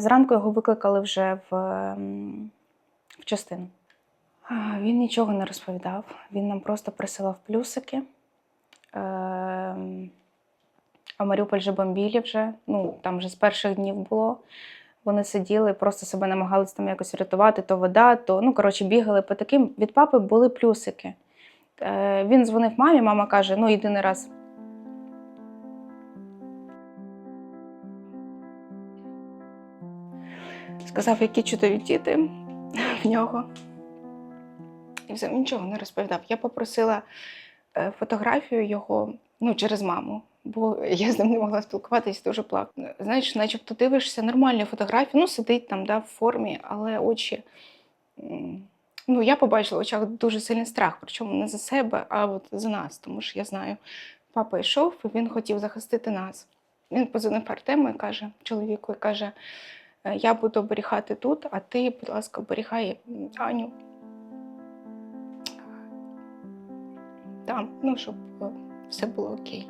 Зранку його викликали вже в, в частину. Він нічого не розповідав, він нам просто присилав плюсики. Ем, А Маріуполь же бомбілі вже, ну там вже з перших днів було. Вони сиділи, просто себе намагалися там якось рятувати, то вода, то ну коротше бігали по таким. Від папи були плюсики. Е, Він дзвонив мамі, мама каже: ну єдиний раз. Сказав, які чудові діти в нього. І все, нічого не розповідав. Я попросила е, фотографію його ну, через маму, бо я з ним не могла спілкуватися, дуже плакала. Знаєш, начебто дивишся нормальні фотографії, ну сидить там да, в формі, але очі. Ну, я побачила в очах дуже сильний страх, причому не за себе, а от за нас. Тому що я знаю, папа йшов, і він хотів захистити нас. Він позвонив Артему і каже, чоловіку, і каже: «Е, я буду оберігати тут, а ти, будь ласка, оберігай Аню. Там, ну, щоб е, все було окей.